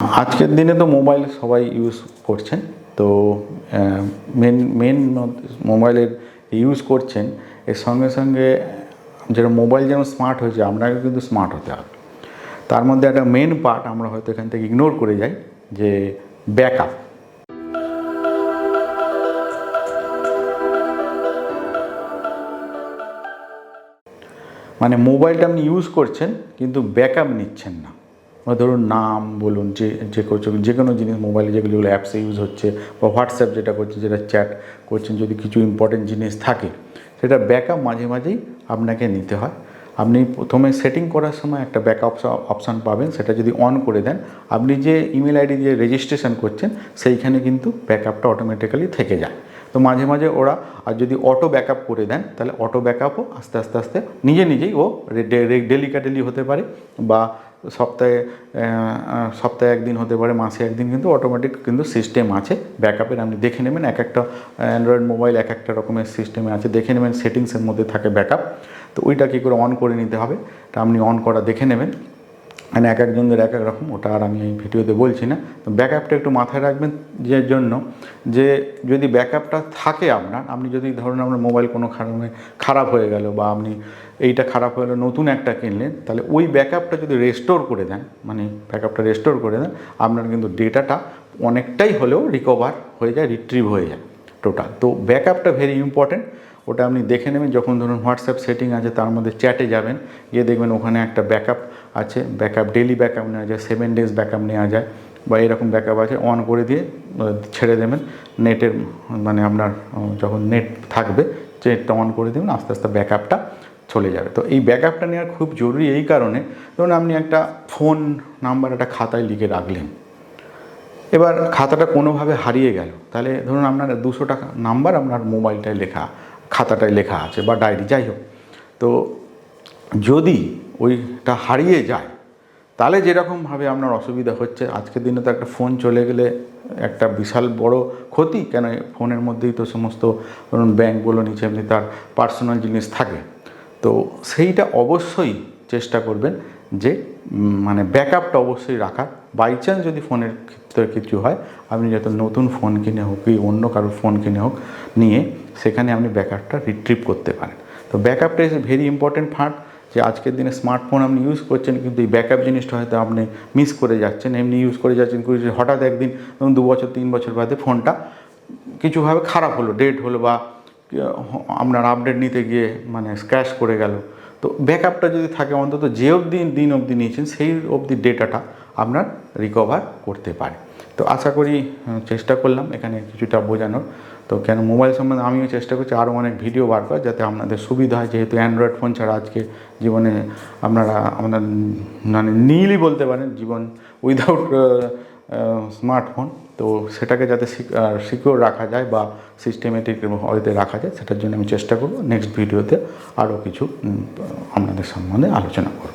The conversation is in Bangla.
আজকের দিনে তো মোবাইল সবাই ইউজ করছেন। তো মেন মেন মোবাইলের ইউজ করছেন। এর সঙ্গে সঙ্গে যেটা মোবাইল যেমন স্মার্ট হয়েছে, আপনাকে কিন্তু স্মার্ট হতে হবে। তার মধ্যে একটা মেন পার্ট আমরা হয়তো এখান থেকে ইগনোর করে যাই, যে ব্যাকআপ মানে মোবাইলটা আপনি ইউজ করছেন, কিন্তু ব্যাকআপ নিচ্ছেন না। ধরুন নাম বলুন, যে যে করছে যে কোনো জিনিস মোবাইলে যেগুলো অ্যাপসে ইউজ হচ্ছে, বা হোয়াটসঅ্যাপ যেটা করছে, যেটা চ্যাট করছেন, যদি কিছু ইম্পর্টেন্ট জিনিস থাকে, সেটা ব্যাকআপ মাঝে মাঝেই আপনাকে নিতে হয়। আপনি প্রথমে সেটিং করার সময় একটা ব্যাকআপ অপশান পাবেন, সেটা যদি অন করে দেন, আপনি যে ইমেল আইডি দিয়ে রেজিস্ট্রেশন করছেন, সেইখানে কিন্তু ব্যাকআপটা অটোমেটিক্যালি থেকে যায়। তো মাঝে মাঝে ওরা, আর যদি অটো ব্যাকআপ করে দেন, তাহলে অটো ব্যাকআপও আস্তে আস্তে আস্তে নিজে নিজেই ও ডেলিকাটেলি হতে পারে, বা সপ্তাহে সপ্তাহে একদিন হতে পারে, মাসে একদিন কিন্তু অটোমেটিক কিন্তু সিস্টেম আছে ব্যাকআপের আপনি দেখে নেবেন এক একটা অ্যান্ড্রয়েড মোবাইল এক একটা রকমের সিস্টেমে আছে, দেখে নেবেন সেটিংসের মধ্যে থাকে ব্যাকআপ তো ওইটা কী করে অন করে নিতে হবে? তা আপনি অন করা দেখে নেবেন। মানে এক একজনদের এক এক রকম, ওটা আর আমি ভিডিওতে বলছি না। তো ব্যাকআপটা একটু মাথায় রাখবেন যে জন্য, যে যদি ব্যাকআপটা থাকে আপনার, আপনি যদি ধরুন আপনার মোবাইল কোনো কারণে খারাপ হয়ে গেল বা আপনি এইটা খারাপ হয়ে গেলো, নতুন একটা কিনলেন, তাহলে ওই ব্যাকআপটা যদি রেস্টোর করে দেন মানে ব্যাকআপটা রেস্টোর করে দেন, আপনার কিন্তু ডেটাটা অনেকটাই হলেও রিকভার হয়ে যায় রিট্রিভ হয়ে যায় টোটাল তো ব্যাকআপটা ভেরি ইম্পর্ট্যান্ট ওটা আপনি দেখে নেবেন। যখন ধরুন হোয়াটসঅ্যাপ সেটিং আছে, তার মধ্যে চ্যাটে যাবেন। গিয়ে দেখবেন ওখানে একটা ব্যাকআপ আছে। ব্যাকআপ ডেলি ব্যাকআপ নেওয়া যায়, সেভেন ডেজ ব্যাকআপ নেওয়া যায় বা এরকম ব্যাকআপ আছে। অন করে দিয়ে ছেড়ে দেবেন। নেটের মানে আপনার যখন নেট থাকবে নেটটা অন করে দেবেন, আস্তে আস্তে ব্যাকআপটা চলে যাবে। তো এই ব্যাকআপটা নেওয়া খুব জরুরি। এই কারণে ধরুন আপনি একটা ফোন নাম্বার একটা খাতায় লিখে রাখলেন। এবার খাতাটা কোনোভাবে হারিয়ে গেল। তাহলে ধরুন আপনার দুশো টাকা নাম্বার আপনার মোবাইলটায় লেখা। খাতাটায় লেখা আছে বা ডায়েরি, যাই হোক। তো যদি ওইটা হারিয়ে যায়, তাহলে যেরকমভাবে আপনার অসুবিধা হচ্ছে, আজকের দিনে তো একটা ফোন চলে গেলে একটা বিশাল বড় ক্ষতি, কেন ফোনের মধ্যেই তো সমস্ত ধরুন ব্যাংক বলো, নিচে এমনি তার পার্সোনাল জিনিস থাকে। তো সেইটা অবশ্যই চেষ্টা করবেন যে মানে ব্যাকআপটা অবশ্যই রাখার। বাই চান্স যদি ফোনের ক্ষেত্রে কিছু হয়, আপনি যত নতুন ফোন কিনে হোক কি অন্য কারোর ফোন কিনে হোক, নিয়ে সেখানে আপনি ব্যাকআপটা রিট্রিভ করতে পারেন। তো ব্যাকআপটা ইজ ভেরি ইম্পর্টেন্ট পার্ট যে আজকের দিনে স্মার্টফোন আপনি ইউজ করছেন, কিন্তু এই ব্যাকআপ জিনিসটা হয়তো আপনি মিস করে যাচ্ছেন, এমনি ইউজ করে যাচ্ছেন হঠাৎ একদিন, ধরুন দু বছর, তিন বছর বাদে ফোনটা কিছুভাবে খারাপ হলো ডেট হলো বা আপনার আপডেট নিতে গিয়ে মানে স্ক্র্যাশ করে গেল। তো ব্যাকআপটা যদি থাকে অন্তত যে অবধি দিন অবধি নিয়েছেন, সেই অবধি ডেটাটা আপনার রিকভার করতে পারে। তো আশা করি চেষ্টা করলাম এখানে কিছুটা বোঝানোর। তো কেন মোবাইল সম্বন্ধে আমিও চেষ্টা করছি আরও অনেক ভিডিও বার করার যাতে আপনাদের সুবিধা হয়, যেহেতু অ্যান্ড্রয়েড ফোন ছাড়া আজকে জীবনে আপনারা, আপনার মানে নীলই বলতে পারেন জীবন উইদাউট স্মার্টফোন তো সেটাকে যাতে সিকিওর রাখা যায় বা সিস্টেমেটিক ওয়েতে রাখা যায়, সেটার জন্য আমি চেষ্টা করব। নেক্সট ভিডিওতে আরও কিছু আপনাদের সম্বন্ধে আলোচনা করব।